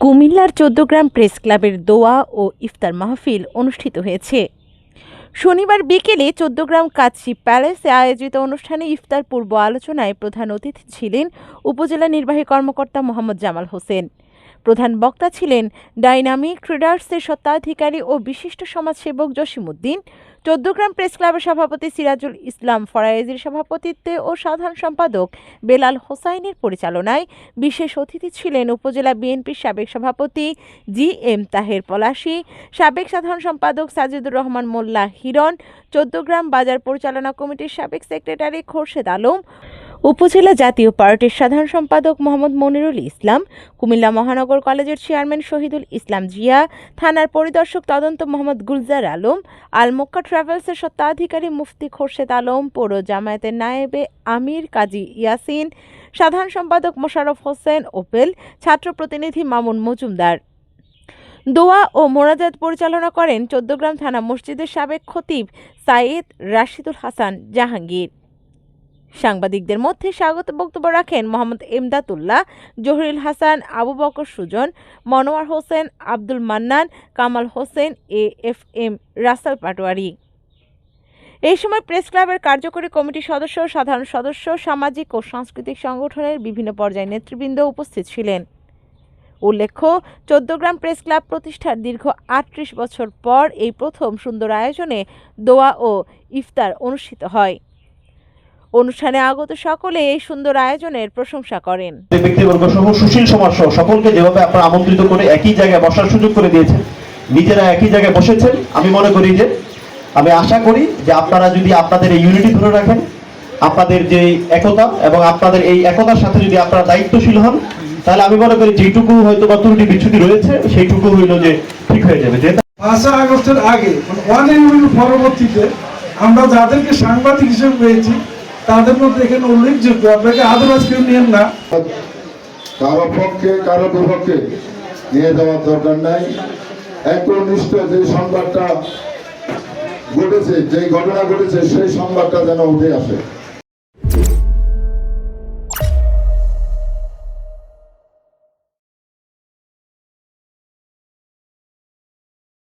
কুমিল্লার চোদ্দগ্রাম প্রেস ক্লাবের দোয়া ও ইফতার মাহফিল অনুষ্ঠিত হয়েছে। শনিবার বিকেলে চোদ্দগ্রাম কাছি প্যালেসে আয়োজিত অনুষ্ঠানে ইফতার পূর্ব আলোচনায় প্রধান অতিথি ছিলেন উপজেলা নির্বাহী কর্মকর্তা মোহাম্মদ জামাল হোসেন। প্রধান বক্তা ছিলেন ডাইনামিক ট্রেডার্সের স্বত্বাধিকারী ও বিশিষ্ট সমাজসেবক জসিমউদ্দিন চোদ্দগ্রাম প্রেস ক্লাবের সভাপতি সিরাজুল ইসলাম ফরায়েজির সভাপতিত্বে ও সাধারণ সম্পাদক বেলাল হোসাইনের পরিচালনায় বিশেষ অতিথি ছিলেন উপজেলা বিএনপির সাবেক সভাপতি জি এম তাহের পলাশী, সাবেক সাধারণ সম্পাদক সাজিদুর রহমান মোল্লা হিরণ চোদ্দগ্রাম বাজার পরিচালনা কমিটির সাবেক সেক্রেটারি খোরশেদ আলম উপজেলা জাতীয় পার্টির সাধারণ সম্পাদক মোহাম্মদ মনিরুল ইসলাম, কুমিল্লা মহানগর কলেজের চেয়ারম্যান শহীদুল ইসলাম জিয়া, থানার পরিদর্শক তদন্ত মোহাম্মদ গুলজার আলম, আলমক্কা ট্রাভেলসের স্বত্বাধিকারী মুফতি খোরশেদ আলম, পৌর জামায়াতের নায়েবে আমির কাজী ইয়াসিন, সাধারণ সম্পাদক মোশাররফ হোসেন, ওপেল, ছাত্র প্রতিনিধি মামুন মজুমদার। দোয়া ও মোনাজাত পরিচালনা করেন চোদ্দগ্রাম থানা মসজিদের সাবেক খতিব সাইদ রাশিদুল হাসান জাহাঙ্গীর। সাংবাদিকদের মধ্যে স্বাগত বক্তব্য রাখেন Mohammad Emdadullah Zahirul Hasan, Abu Bakar Sujan, Monowar Hossain, Abdul Mannan, Kamal Hossain A F M Rasal Patwari. এই সময় প্রেস ক্লাবের কার্যকরী কমিটির সদস্য, সাধারণ সদস্য, সামাজিক ও সাংস্কৃতিক সংগঠনের বিভিন্ন পর্যায়ে নেতৃবৃন্দ উপস্থিত ছিলেন। উল্লেখ্য চোদ্দগ্রাম প্রেস ক্লাব প্রতিষ্ঠার দীর্ঘ আটত্রিশ বছর পর এই প্রথম সুন্দর আয়োজনে দোয়া ও ইফতার অনুষ্ঠিত হয়। অনুষ্ঠানে আগত সকলে এই সুন্দর আয়োজনের প্রশংসা করেন। ব্যক্তিবর্গ সহ সুশীল সমাজ সহ সকলকে যেভাবে আপনারা আমন্ত্রিত করে একই জায়গায় বসার সুযোগ করে দিয়েছেন নিজেরা একই জায়গায় বসেছেন আমি মনে করি যে আমি আশা করি যে আপনারা যদি আপনাদের এই ইউনিটি ধরে রাখেন আপনাদের যে একতা এবং আপনাদের এই একতার সাথে যদি আপনারা দায়িত্বশীল হন তাহলে আমি মনে করি যেটুকু হয়তো বা ত্রুটি বিচ্ছুতি রয়েছে সেইটুকু হইল যে ঠিক হয়ে যাবে। যেটা পাঁচই আগস্টের আগে মানে ওয়ান ইউনিট পরবর্তীতে আমরা যাদেরকে সাংবাদিক হিসেবে পেয়েছি তাদের মধ্যে এখানে উল্লেখযোগ্য, আপনাকে আদালত কেউ নিয়েন না। কারও পক্ষে, কারও বিপক্ষে নিয়ে যাওয়ার দরকার নাই। একনিষ্ঠ যে সংবাদটা ঘটেছে, যে ঘটনা ঘটেছে, সেই সংবাদটা যেন উঠে আসে।